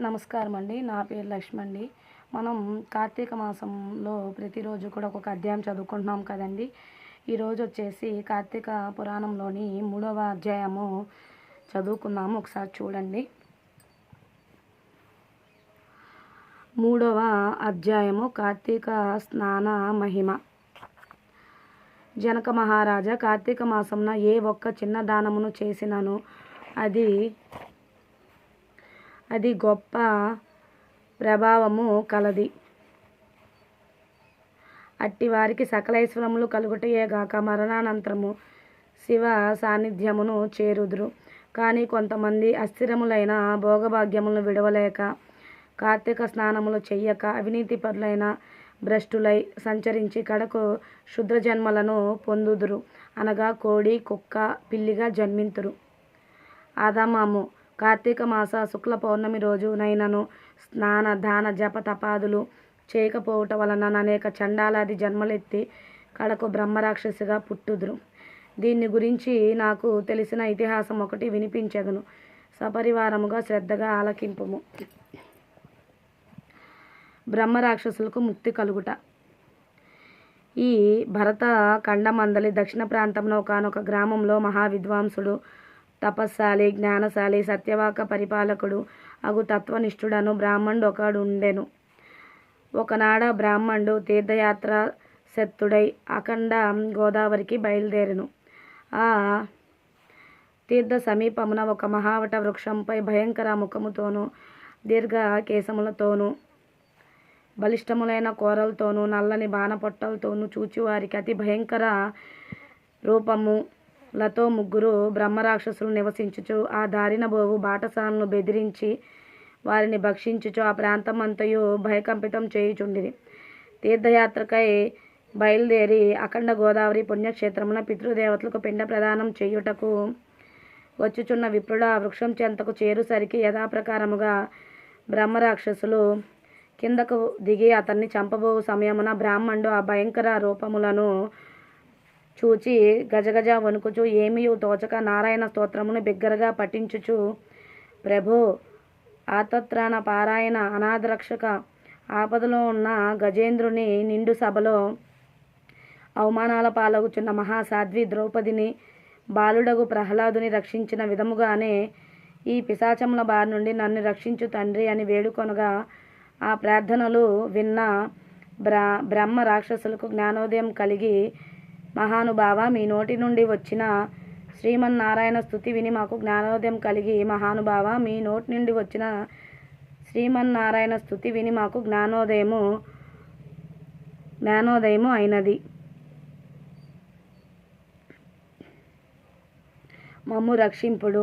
నమస్కారం అండి నా పేరు లక్ష్మి అండి మనం కార్తీక మాసంలో ప్రతిరోజు కూడా ఒక్కొక్క అధ్యాయం చదువుకుంటున్నాం కదండి. ఈరోజు వచ్చేసి కార్తీక పురాణంలోని మూడవ అధ్యాయము చదువుకున్నాము ఒకసారి చూడండి. మూడవ అధ్యాయము కార్తీక స్నాన మహిమ. జనక మహారాజా కార్తీక మాసంన ఏ ఒక్క చిన్న దానమును చేసినను అది అది గొప్ప ప్రభావము కలది. అట్టి వారికి సకలైశ్వరములు కలుగుటయేగాక మరణానంతరము శివ సాన్నిధ్యమును చేరుదురు. కానీ కొంతమంది అస్థిరములైన భోగభాగ్యములను విడవలేక కార్తీక స్నానములు చెయ్యక అవినీతి పరులైన భ్రష్టులై సంచరించి కడకు శుద్ర జన్మలను పొందుదురు. అనగా కోడి కుక్క పిల్లిగా జన్మింతురు. ఆదామాము కార్తీక మాస శుక్ల పౌర్ణమి రోజు నైనను స్నాన దాన జప తపాదులు చేయకపోవట వలన అనేక చండాలాది జన్మలెత్తి కడకు బ్రహ్మరాక్షసిగా పుట్టుదురు. దీన్ని గురించి నాకు తెలిసిన ఇతిహాసం ఒకటి వినిపించదును. సపరివారముగా శ్రద్ధగా ఆలకింపుము. బ్రహ్మరాక్షసులకు ముక్తి కలుగుట. ఈ భరత ఖండమందలి దక్షిణ ప్రాంతంలో ఒకనొక గ్రామంలో మహావిద్వాంసుడు తపస్సాలి జ్ఞానశాలి సత్యవాక పరిపాలకుడు అగు తత్వనిష్ఠుడను బ్రాహ్మణుడు ఒకడు ఉండెను ఒకనాడ బ్రాహ్మణుడు తీర్థయాత్ర శత్తుడై అఖండ గోదావరికి బయలుదేరెను. ఆ తీర్థ సమీపమున ఒక మహావట వృక్షంపై భయంకర ముఖముతోనూ దీర్ఘ కేశములతోనూ బలిష్టములైన కూరలతోనూ నల్లని బాణపొట్టలతోనూ చూచివారికి అతి భయంకర రూపము లతో ముగ్గురు బ్రహ్మరాక్షసులు నివసించుచు ఆ దారిన బోవు బాటసాలను బెదిరించి వారిని భక్షించుచు ఆ ప్రాంతమంతయు భయకంపితం చేయుచుండిరి. తీర్థయాత్రకై బయలుదేరి అఖండ గోదావరి పుణ్యక్షేత్రమున పితృదేవతలకు పిండ ప్రదానం చేయుటకు వచ్చుచున్న విప్రుడు ఆ వృక్షం చెంతకు చేరుసరికి యథాప్రకారముగా బ్రహ్మరాక్షసులు కిందకు దిగి అతన్ని చంపబో సమయమున బ్రాహ్మణుడు ఆ భయంకర రూపములను చూచి గజగజ వణుకుచు ఏమీ తోచక నారాయణ స్తోత్రమును బిగ్గరగా పఠించుచు. ప్రభో ఆతత్రాణ పారాయణ అనాథరక్షక ఆపదలో ఉన్న గజేంద్రుని నిండు సభలో అవమానాల పాలగుచున్న మహాసాధ్వి ద్రౌపదిని బాలుడగు ప్రహ్లాదుని రక్షించిన విధముగానే ఈ పిశాచముల బారి నుండి నన్ను రక్షించు తండ్రి అని వేడుకొనగా ఆ ప్రార్థనలు విన్న బ్ర బ్రహ్మ రాక్షసులకు జ్ఞానోదయం కలిగి మహానుభావ మీ నోటి నుండి వచ్చిన శ్రీమన్నారాయణ స్థుతి విని మాకు జ్ఞానోదయం కలిగి మహానుభావ మీ నోటి నుండి వచ్చిన శ్రీమన్నారాయణ స్థుతి విని మాకు జ్ఞానోదయము జ్ఞానోదయము అయినది. మమ్ము రక్షింపుడు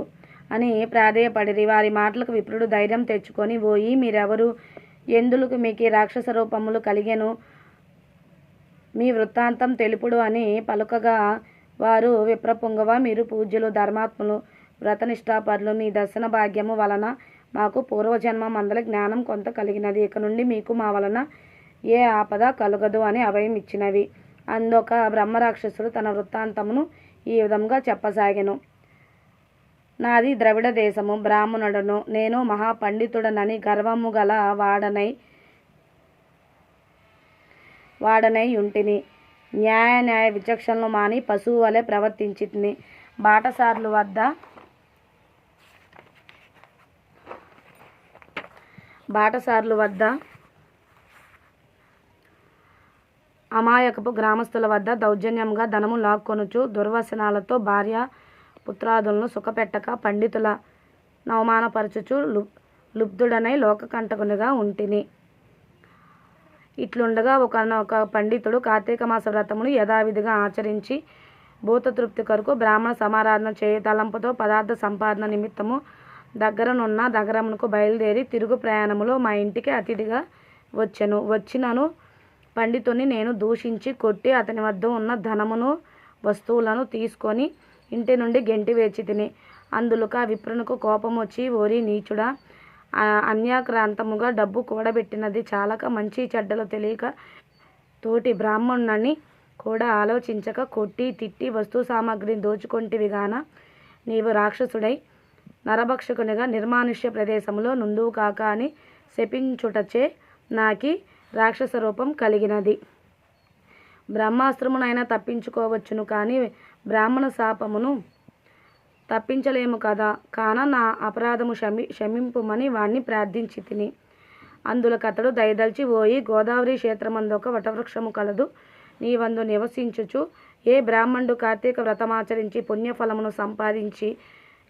అని ప్రాధేయపడిరి. వారి మాటలకు విప్రుడు ధైర్యం తెచ్చుకొని పోయి మీరెవరు? ఎందులకు మీకు రాక్షస రూపములు కలిగెను? మీ వృత్తాంతం తెలుపుడు అని పలుకగా వారు విప్రపుంగవ మీరు పూజ్యులు ధర్మాత్ములు వ్రతనిష్టాపరులు. మీ దర్శన భాగ్యము వలన మాకు పూర్వజన్మ మందల జ్ఞానం కొంత కలిగినది. ఇక నుండి మీకు మా వలన ఏ ఆపద కలుగదు అని అభయం ఇచ్చినవి. అందొక బ్రహ్మరాక్షసుడు తన వృత్తాంతమును ఈ విధంగా చెప్పసాగెను. నాది ద్రవిడ దేశము. బ్రాహ్మణుడను. నేను మహాపండితుడనని గర్వము గల వాడనై వాడనై ఉంటిని. న్యాయ న్యాయ విచక్షణలు మాని పశువు వలె ప్రవర్తించితిని. బాటసార్లు వద్ద బాటసార్లు వద్ద అమాయకపు గ్రామస్తుల వద్ద దౌర్జన్యంగా ధనము లాక్కొనుచు దుర్వసనాలతో భార్య పుత్రాదులను సుఖపెట్టక పండితుల నవమానపరచుచు లు లుబ్ధుడనై లోకకంటకునిగా ఉంటిని. ఇట్లుండగా ఒకనొక పండితుడు కార్తీక మాస వ్రతమును యథావిధిగా ఆచరించి భూతతృప్తి కొరకు బ్రాహ్మణ సమారాధన చేయ తలంపుతో పదార్థ సంపాదన నిమిత్తము దగ్గరనున్న నగరమునకు బయలుదేరి తిరుగు ప్రయాణములో మా ఇంటికి అతిథిగా వచ్చాను. వచ్చినను పండితుని నేను దూషించి కొట్టి అతని వద్ద ఉన్న ధనమును వస్తువులను తీసుకొని ఇంటి నుండి గెంటి వేచి తిని అందులోక విప్రునకు కోపం వచ్చి ఓరి నీచుడా అన్యాక్రాంతముగా డబ్బు కూడబెట్టినది చాలక మంచి చెడ్డలు తెలియక తోటి బ్రాహ్మణుని కూడా ఆలోచించక కొట్టి తిట్టి వస్తు సామాగ్రిని దోచుకొంటివిగాన నీవు రాక్షసుడై నరభక్షకునిగా నిర్మానుష్య ప్రదేశంలో నుందువు కాక అని శపించుటచే నాకి రాక్షస రూపం కలిగినది. బ్రహ్మాస్త్రమునైనా తప్పించుకోవచ్చును కానీ బ్రాహ్మణ శాపమును తప్పించలేము కదా. కాన నా అపరాధము క్షమి క్షమింపుమని వాణ్ణి ప్రార్థించి తిని. అందులకతడు దయదల్చి పోయి గోదావరి క్షేత్రమందొక వటవృక్షము కలదు. నీవందు నివసించుచు ఏ బ్రాహ్మణుడు కార్తీక వ్రతమాచరించి పుణ్యఫలమును సంపాదించి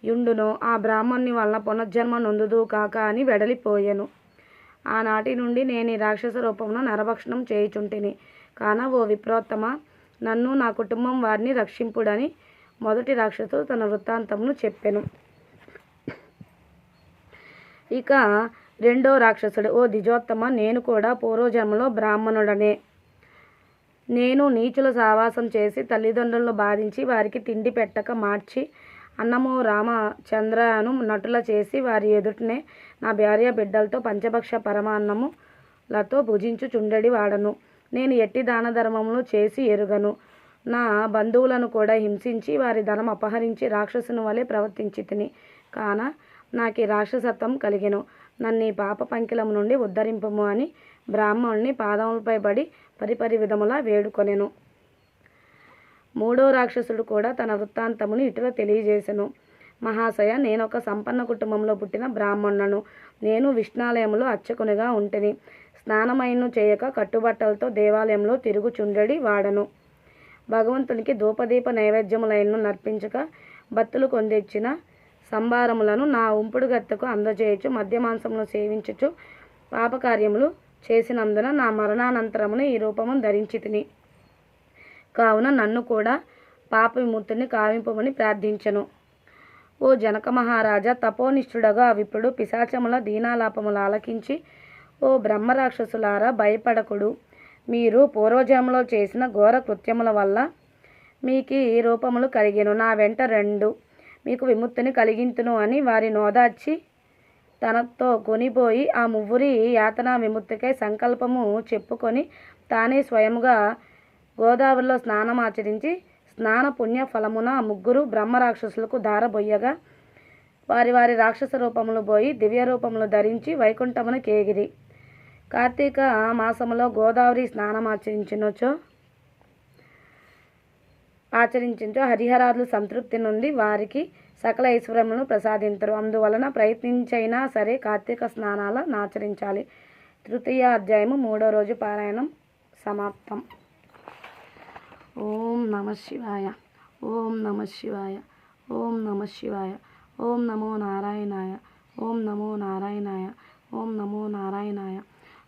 యుండునో ఆ బ్రాహ్మణుని వలన పునర్జన్మ నొందుదు కాక అని వెడలిపోయెను. ఆనాటి నుండి నేను ఈ రాక్షస రూపంలో నరభక్షణం చేయుచుంటిని. కాన ఓ విప్రోత్తమ నన్ను నా కుటుంబం వారిని రక్షింపుడని మొదటి రాక్షసు తన వృత్తాంతమును చెప్పెను. ఇక రెండో రాక్షసుడు ఓ దిజోత్తమ నేను కూడా పూర్వజన్మలో బ్రాహ్మణుడనే. నేను నీచుల సావాసం చేసి తల్లిదండ్రులను బాధించి వారికి తిండి పెట్టక మార్చి అన్నము రామచంద్రను నటుల చేసి వారి ఎదుటనే నా భార్య బిడ్డలతో పంచభక్ష పరమాన్నములతో భుజించుచుండెడి వాడను. నేను ఎట్టి దాన ధర్మములు చేసి ఎరుగను. నా బంధువులను కూడా హింసించి వారి ధనం అపహరించి రాక్షసుని వలె ప్రవర్తించి తిని. కాన నాకు ఈ రాక్షసత్వం కలిగెను. నన్ను ఈ పాప పంకిలం నుండి ఉద్ధరింపము అని బ్రాహ్మణుని పాదములపై పడి పరిపరి విధములా వేడుకొనెను. మూడో రాక్షసుడు కూడా తన వృత్తాంతమును ఇటుల తెలియజేసెను. మహాశయ నేను ఒక సంపన్న కుటుంబంలో పుట్టిన బ్రాహ్మణులను నేను విష్ణాలయంలో అర్చకునిగా ఉంటిని. స్నానమైను చేయక కట్టుబట్టలతో దేవాలయంలో తిరుగుచుండడి వాడను. భగవంతునికి ధూపదీప నైవేద్యములైన నర్పించక భక్తులు కొందెచ్చిన సంభారములను నా ఉంపుడు గత్తకు అందజేయచ్చు మద్యమాంసమును సేవించుచు పాపకార్యములు చేసినందున నా మరణానంతరమును ఈ రూపమును ధరించితిని. కావున నన్ను కూడా పాప విముక్తిని కావింపమని ప్రార్థించెను. ఓ జనక మహారాజా తపోనిష్ఠుడగా విప్పుడు పిశాచముల దీనాలాపములు ఆలకించి ఓ బ్రహ్మరాక్షసులారా భయపడకుడు. మీరు పూర్వజన్మలో చేసిన ఘోర కృత్యముల వల్ల మీకు ఈ రూపములు కలిగిను. నా వెంట రెండు. మీకు విముక్తిని కలిగింతును అని వారి నోదార్చి తనతో కొనిపోయి ఆ మువ్వురి యాతన విముక్తికై సంకల్పము చెప్పుకొని తానే స్వయముగా గోదావరిలో స్నానం ఆచరించి స్నాన పుణ్య ఫలమున ఆ ముగ్గురు బ్రహ్మరాక్షసులకు దారబొయ్యగా వారి వారి రాక్షస రూపములు పోయి దివ్య రూపములు ధరించి వైకుంఠమును కేగిరి. కార్తీక మాసంలో గోదావరి స్నానం ఆచరించినచో ఆచరించించో హరిహరాదులు సంతృప్తి నుండి వారికి సకల ఐశ్వర్యములను ప్రసాదించరు అందువలన ప్రయత్నించైనా సరే కార్తీక స్నానాల ఆచరించాలి. తృతీయ అధ్యాయము మూడో రోజు పారాయణం సమాప్తం. ఓం నమ శివాయ. ఓం నమ శివాయ. ఓం నమ శివాయ. ఓం నమో నారాయణాయ. ఓం నమో నారాయణాయ. ఓం నమో నారాయణాయ.